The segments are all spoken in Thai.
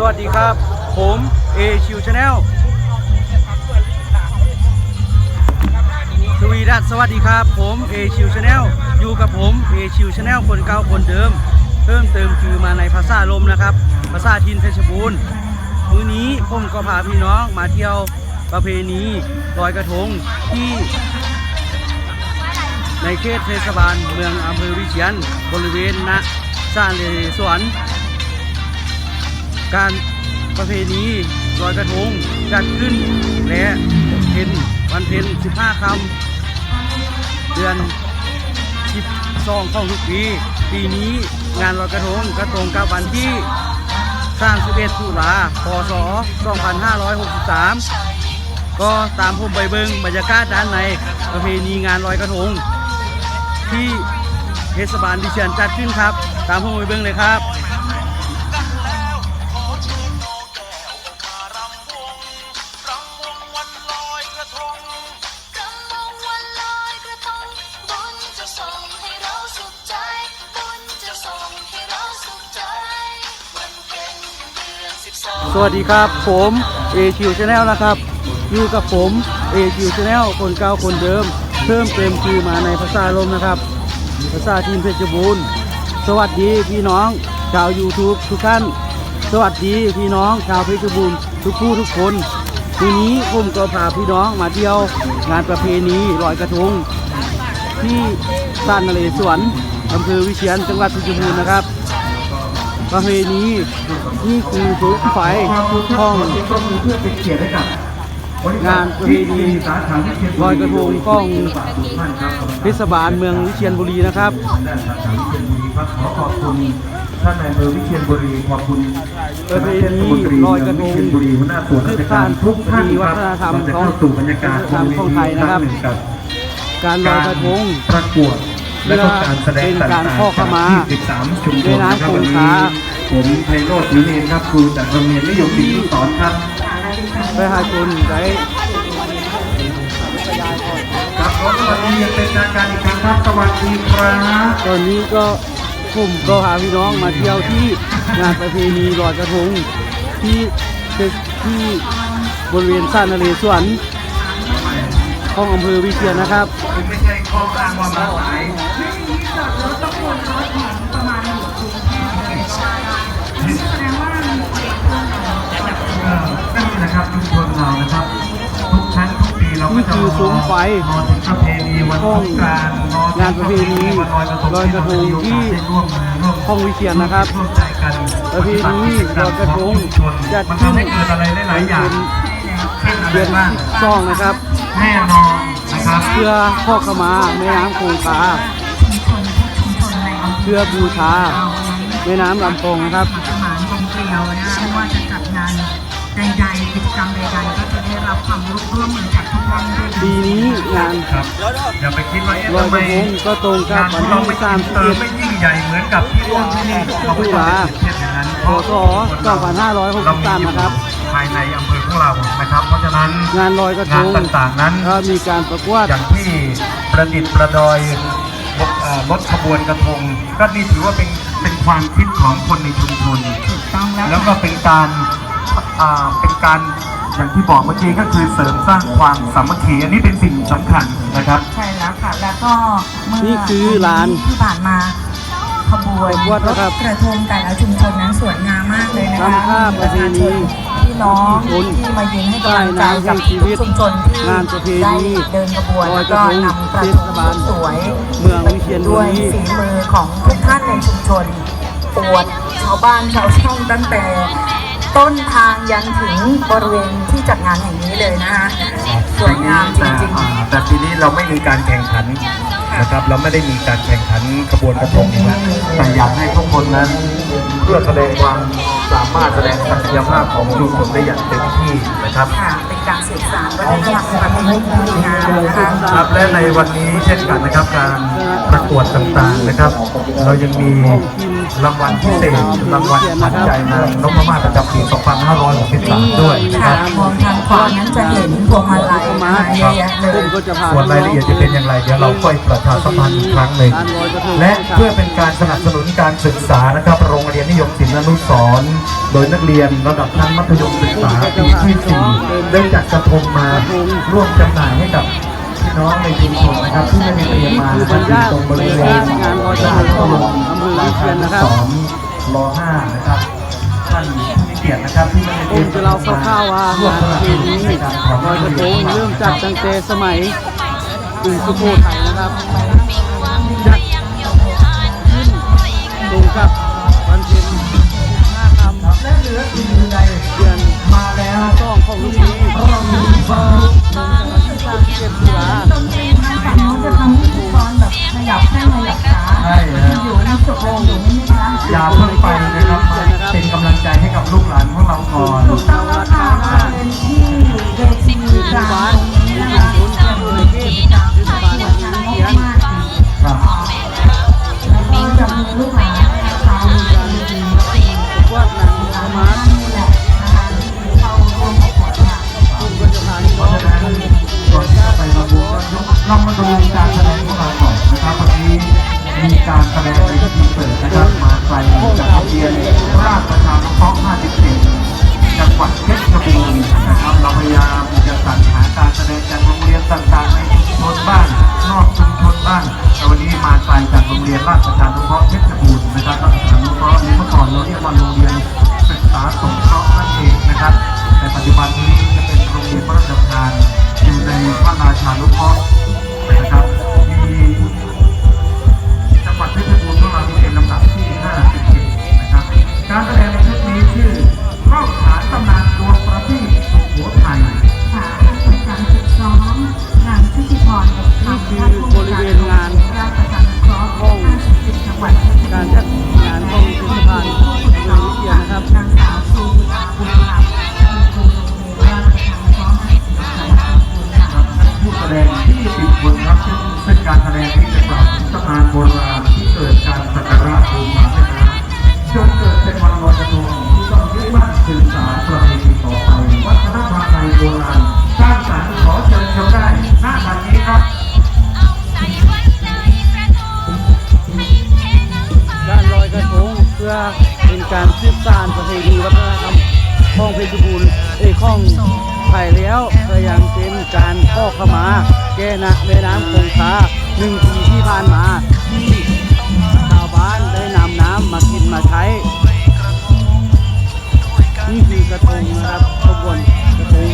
สวัสดีครับ ผมเอชิวชาแนลสวีดัสสวัสดีครับ ผมเอชิวชาแนลอยู่กับผมเอชิวชาแนลคนเก่าคนเดิม เพิ่มเติมคือมาในภาษาลมนะครับ ภาษาทินเพชรบูรณ์มื้อนี้ผมก็พาพี่น้องมาเที่ยวประเพณีลอยกระทงที่ในเขตเทศบาลเมืองอำเภอวิเชียนบริเวณณสร้างเลสวน การประเพณีลอยกระทงจัดขึ้น และเพ็ญวันเพ็ญ15คำเดือน12ของทุกปีปีนี้งานลอยกระทงกระตรงกับวันที่31ตุลาพศ 2563 ก็ตามผมไปเบิงบรรยากาศด้านในประเพณีงานลอยกระทง ที่เทศบาลวิเชียนจัดขึ้นครับ ตามผมไปเบิงเลยครับ วัสดีครับ ผมเอคิวชาแนลนะครับ อยู่กับผมเอคิวชาแนลคนเก่าคนเดิม เพิ่มเติมคือมาในภาษาลมนะครับ ภาษาทีมเพชรบูรณ์ สวัสดีพี่น้องชาว YouTube ทุกท่าน สวัสดีพี่น้องชาวเพชรบูรณ์ทุกผู้ทุกคนทีนี้ผมก็พาพี่น้องมาเที่ยวงานประเพณีลอยกระทงที่บ้านนเรศวรอำเภอวิเชียรจังหวัดเพชรบูรณ์นะครับ ประเพณีนี่คือสุไฟห้องก็มีเพื่อเป็นเกียรติให้กับงานประเพณีลอยกระทงของเทศบาลเมืองวิเชียรบุรีนะครับด้านสาขาวิเชียรบุรีครับขอขอบคุณท่านนายอำเภอวิเชียรบุรีขอบคุณประเพณีลอยกระทงวิเชียรบุรีหัวหน้าส่วนราชการทุกท่านครับวัฒนธรรมเราจะเข้าสู่บรรยากาศวัฒนธรรมของไทยนะครับหงกับ การลอยกระทงประกวด และก็การแสดงเป็นต่างการๆข้อขมาจาก23ชุมชนนะครับในวันน้ำคงนี้คาผมไพโรจน์ยุเนนครับครูจากโรงเรียนนิยมศิลป์สอนครับประชาชนได้ครับขอสวัสดีอย่างเป็นทางการอีกครั้งครับสวัสดีครับตอนนี้ก็ผมก็พาพี่น้องมาเที่ยวที่งานประเพณีลอยกระทงที่ที่บริเวณซ่านนเรศวรของอำเภอวิเชียรนะครับ ผมไม่ใช่ข้ออ้างว่ามาสายเอ่อนั่นนะครับชุมชนเรานะครับ ทุกครั้งทุกปีเราก็จะนี่คือรอถึงประเพณีวันสงกรานต์รอถึงานประเพณีวันลอยกระทงลอกระทงที่ได้ร่วมมือร่วมห้องวิเชียรนะครับร่วมใจกันประเพณีลอยกระทงจัดขึ้นทำให้เกิดอะไรหลายอย่างเช่นอะไรเดือนบ้างสองนะครับแน่นอน นะครับเพื่อข้อขมาแม่น้ำคงคาเพื่อบูชาแม่น้ำลำโพงนะครับหมานกลมเกลียวนะไม่ว่าจะจัดงานใดๆกิจกรรมใดๆก็จะได้รับความร่วมมือจากทุกท่านด้วยปีนี้งานครับอย่าไปคิดว่าเอ๊ะลอยทำไมกระทงก็ตรงกับงานของวันเราที่ไม่สามอินสิบเตอเอ็ดร์ไม่ยิ่งใหญ่เหมือนกับที่ร่วมที่นี่เราไม่ต้องไปเทียบอย่างนั้นพศ2563 นะครับ ภายในอำเภอของเรานะครับ เพราะฉะนั้นงานลอยกระทงานงต่างๆนั้นก็มีการประกวดอย่างที่ประดิษฐ์ประดอยรถเอ่อรถขบวนกระทง ก็นี่ถือว่าเป็นเป็นความคิดของคนในชุมชนต้องแล้วแล้วก็เป็นการอ่าเป็นการอย่างที่บอกเมื่อกี้ก็คือเสริมสร้างความสามัคคีอันนี้เป็นสิ่งสำคัญนะครับใช่แล้วค่ะแล้วก็เมื่อนี่คือร้านที่ผ่านมาขบวนขบวนนะครับกระทงแต่ละชุมชนนั้นสวยงามมากเลยนะคะทำภาพประเพณีพี่ น้องที่มายืนให้กำลังใจกับทุกชุมชนที่งานประเพณีได้เดินขบวนลอยแล้วกระก็ทงนำกระเททศงบาลสวยเมืองวิเชียรบุด้วยรีฝีมือของทุกท่านในชุมชนปวดชาวบ้านชาวช่องตั้งแต่ต้นทางยันถึงบริเวณที่จัดงานแห่งนี้เลยนะคะสวยงามจริงแต่อ่าแต่ปีนี้เราไม่มีการแข่งขันนะครับเราไม่ได้มีการแข่งขันขบวนกระทงนะแต่อยากให้ทุกคนนั้น เพื่อแสดงความ สามารถแสดงศักยภาพของชุมชนได้อย่างเต็มที่นะครับๆค่ะเป็นการสืบสานวัฒนธรรมประเพณีที่ดีงามนะคะครับและในวันนี้เช่นกันนะครับการประกวดต่างๆนะครับ เรายังมีรางวัลพิเศษรางวัลขวัญใจนางนพมาศประจำปี 2563 ด้วยนะคค่ะรับรวมทั้ง ขวานั้นจะเห็นพวงมาลัยนะคะเยอะแยะเลผยมก็จะพาส่วนรายละเอียดจะเป็นอย่างไรเดี๋ยวเราค่อยประชาสัมพันธ์อีกครั้งหนึ่งและเพื่อเป็นการสนับสนุนการศึกษานะครับ โรงเรียนนิยมศิลป์อนุสรณ์โดยนักเรียนระดับชั้นมัธยมศึกษาปีที่สี่ได้จัดกระทงมาร่วมจำหน่ายให้กับพี่น้องในชุมชนนะครับที่ไม่ได้เตรียมมานะครับอยู่ตรงบริเวณลานพระบรมราชานุสรณ์รห้านะครับท่านผู้มีเกียรตินะครับที่ไม่ได้ผเตรียมมจะเล่าคร่าวๆว่างานประเพณีลอยกระทงเริ่มจัดตั้งแต่สมัยกรุงสุโขทัยนะครับจัดขึ้นตรงกับวันเพ็ญห้าคำและเหลือสิ่งอื่นใดเดือนมาแล้วต้องของลูกนี้เรามีความสร้างเก็บตุลาทางฝั่งโน้นจะทำพิธีกรแบบขยับแข้งขยับขาใช่นะอยู่ในสุขอยู่นี่ไหมคะอย่าเพิ่งไปนะครับมา เป็นกำลังใจให้กับลูกหลานของเราก่อนถูกต้องแล้วค่ะมาเป็นที่เวทีกลางตรงนี้นะคะศูนย์การเงินเทศบาลเทศบาลเมืองเชียงครับแล้วก็จะมีลูกหลานชาวเมืองดีประกวดนางธรรมานี่แหละนะคะที่เข้าร่วมประกวดค่ะผมก็จะพาพี่เพน้อราะงฉะนั้นก่อนที่จะไปมาบูเรามาดูการแสดงของเรา มีการแสดงในพิธีเปิดนะครับมาไกลจากโรงเรียนราชประชานุเคราะห์54จังหวัดเพชรบูรณ์นะครับเราพยายามจะสรรหาการแสดงจากโรงเรียนต่างๆในชุมชนบ้างนอกชุมชนบ้างแต่วันนี้มาไกลจากโรงเรียนราชประชานุเคราะห์เพชรบูรณ์นะครับราชประชานุเคราะห์นี้เมื่อก่อนเราเรียกว่าโรงเรียนศึกษาสงเคราะห์นั่นเองนะครับแต่ปัจจุบันนี้จะเป็นโรงเรียนพระราชทานอยู่ในพระราชานุเคราะห์นะครับ การแสดงในชุดนี้ชื่อเล่าขานตำนาน สืบสานประเพณีวัฒนธรรมของเพชรบูรณ์เอ้ยของไผ่แล้วก็ยังเป็นการข้อขมา แก้นะแม่น้ำคงคาหนึ่งปีที่ผ่านมาที่ชาวบ้านได้นำน้ำมากินมาใช้ นี่คือกระทงนะครับขบวนกระทง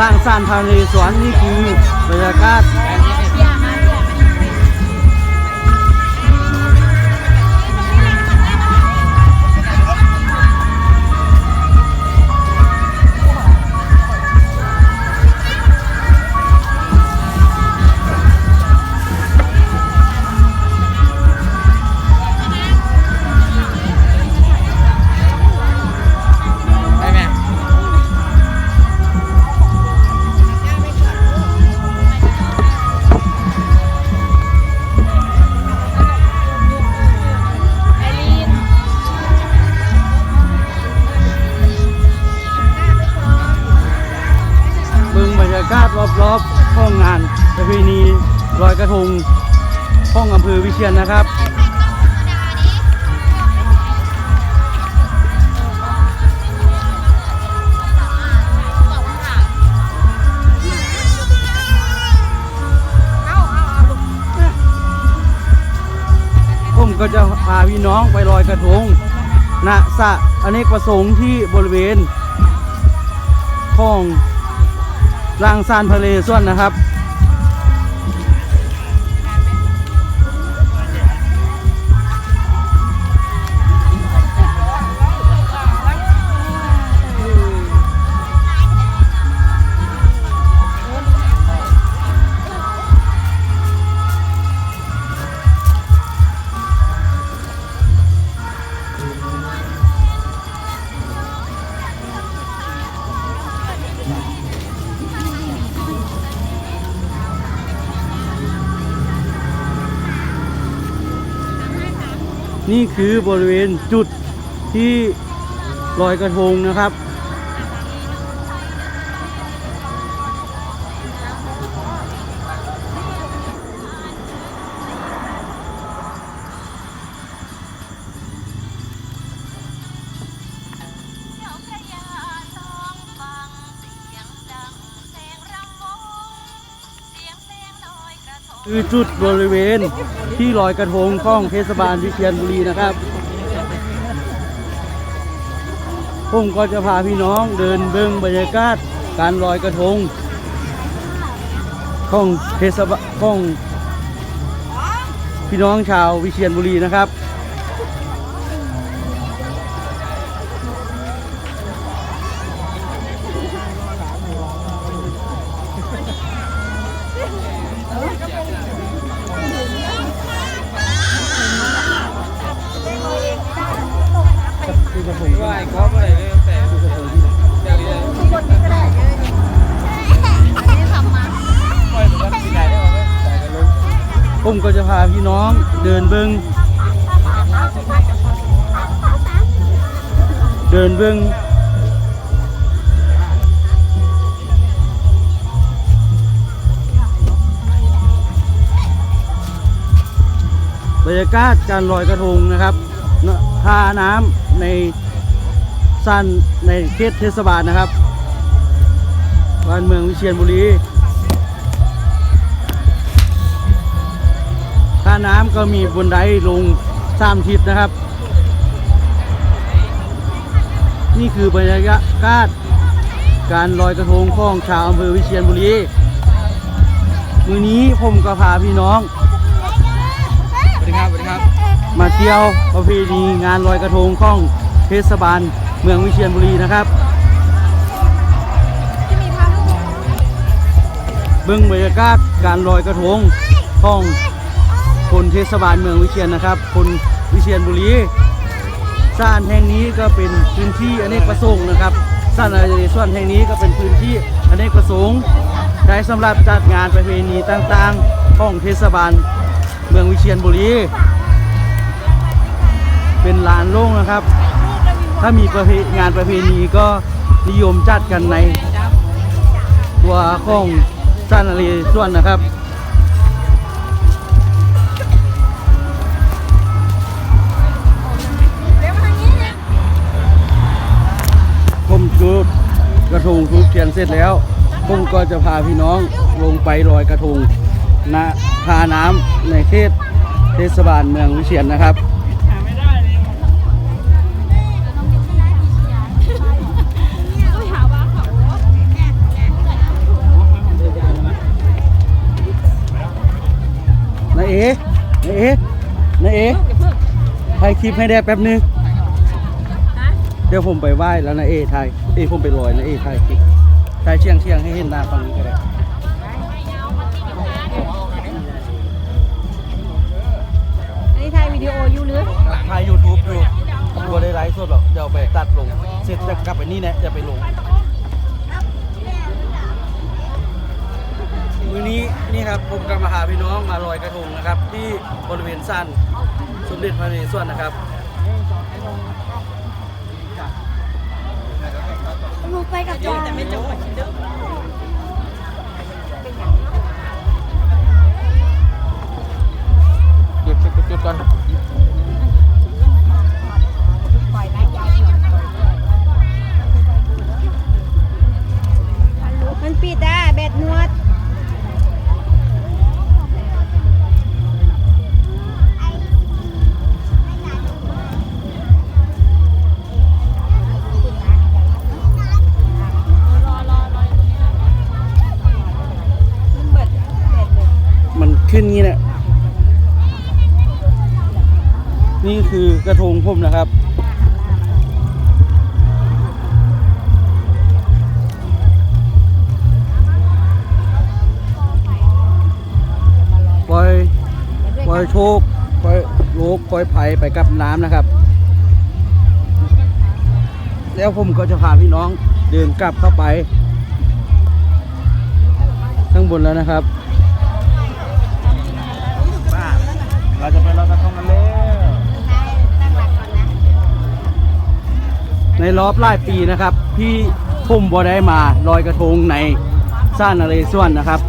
ล่างซานภายในสวนนี่คือบรรยากาศ รอบห้องงานประเพณีลอยกระทงห้องอำเภอวิเชียนนะครับผมก็จะพาพี่น้องไปลอยกระทงณสระอเนกประสงค์ที่บริเวณของ รางซานทะเลส่วนนะครับ คือบริเวณจุดที่ลอยกระทงนะครับ คือจุดบริเวณที่ลอยกระทงของเทศบาลวิเชียรบุรีนะครับผมก็จะพาพี่น้องเดินเบิ่งบรรยากาศการลอยกระทงของเทศบาลของพี่น้องชาววิเชียรบุรีนะครับ เดินเบิงเดินเบิงบรรยากาศการลอยกระทงนะครับท่าน้ำในสั้นในเขตเทศบาลนะครับบ้านเมืองวิเชียรบุรี น้ำก็มีบนไดลงสามทิศนะครับ นี่คือบรรยากาศการลอยกระทงของชาวอำเภอวิเชียรบุรีมือนี้ผมก็พาพี่น้องสวัสดีครับสวัสดีครับ มาเที่ยวประเพณีงานลอยกระทงของเทศบาลเมืองวิเชียรบุรีนะครับเบื้องบรรยากาศการลอยกระทงของ คนเทศบาลเมืองวิเชียรนะครับ คนวิเชียรบุรีสถานแห่งนี้ก็เป็นพื้นที่อเนกประสงค์นะครับสถานในส่วนแห่งนี้ก็เป็นพื้นที่อเนกประสงค์ใช้สำหรับจัดงานประเพณีต่างๆของเทศบาลเมืองวิเชียรบุรีเป็นลานโล่งนะครับ ถ้ามีประเพงานประเพณีก็นิยมจัดกันในตัวของสันอารีส่วนนะครับ ระทงทุกเทียนเสร็จแล้วผมก็จะพาพี่น้องลงไปลอยกระทงณทาน้ำในเขตเทศบาลเมืองวิเชียรนะครับนายเอ๋นายเอ๋นายเอ๋ถ่ายคลิปให้ได้แป๊บนึง ดี๋ยวผมไปไหว้แล้วนะเอ๋ถ่ายเอ๋ผมไปลอยนะเอ๋ถ่ายคลิปถ่ายเชียงเชียงๆให้เห็นหน้าฝั่งนี้ก็ได้อันนี้ถ่ายวิดีโออยู่หรือถ่ายยูทูบอยู่ตัวได้ไลฟ์สดหรอกเดี๋ยวเอาไปตัดลง เสร็จจะกลับไปนี่แนะจะไปลงมือนี้นี่ครับผมกำลังมาหาพี่น้องมาลอยกระทงนะครับ ที่บริเวณสั้นสมเด็จพระนเรศวรนะครับ หนูไปกับจอยแต่ไม่จบหยุดหยุดหยุดก่อนมันปิดอะแบตนวด กระทงผมนะครับ ปล่อย ปล่อยโชคปล่อยโลกปล่อยไผ่ไปกับน้ำนะครับ แล้วผมก็จะพาพี่น้องเดินกลับเข้าไปข้างบนแล้วนะครับ เราจะไปลอยกระทงกันแล้ว ในรอบหลายปีนะครับที่ผมบ่ได้มาลอยกระทงในซ่านนเรศวรนะครับ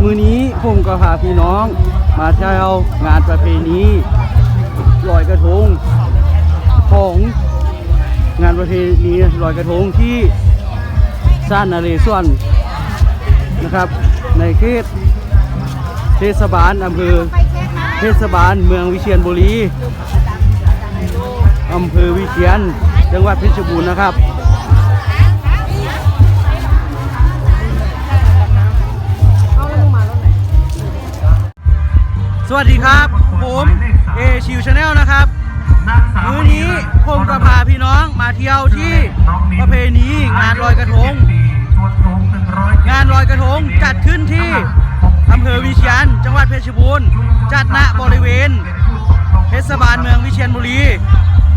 มือนี้ผมก็พาพี่น้องมาเที่ยวงานประเพณีลอยกระทงของงานประเพณีลอยกระทงที่ซ่านนเรศวรนะครับ ในเขตเทศบาลอำเภอ เทศบาลเมืองวิเชียรบุรีอำเภอวิเชียรจังหวัดเพชรบูรณ์นะครับสวัสดีครับ ผมเอชิวชาแนลนะครับมื้อนี้ผมก็พาพี่น้องมาเที่ยวที่ประเพณีงานลอยกระทง งานลอยกระทงจัดขึ้นที่อำเภอวิเชียรจังหวัดเพชรบูรณ์ จัดณบริเวณเทศบาลเมืองวิเชียรบุรี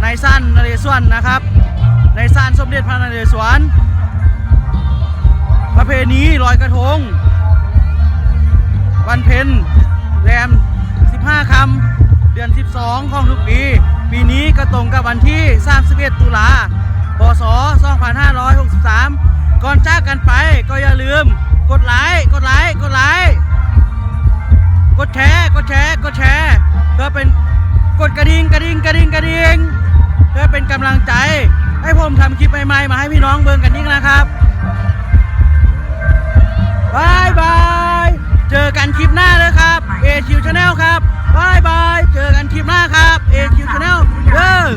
ในสั้นนเรศวรนะครับ ในสั้นสมเด็จพระนเรศวรประเพณีลอยกระทง วันเพ็ญแรม 15 คำ เดือน 12 ของทุกปี ปีนี้ก็ตรงกับวันที่ 31 ตุลาพศ 2563 ก่อนจากกันไปก็อย่าลืม กดไลค์ กดไลค์ กดไลค์ กดแชร์กดแชร์กดแชร์เพื่อเป็นกดกระดิ่งกระดิ่งกระดิ่งกระดิ่งเพื่อเป็นกำลังใจ ให้ผมทำคลิปใหม่ๆมาให้พี่น้องเบิ่งกันนี่นะครับบายบายเจอกันคลิปหน้าเลยครับเอคิวชาแนลครับบายบายเจอกันคลิปหน้าครับเอคิวชาแนลเด้อ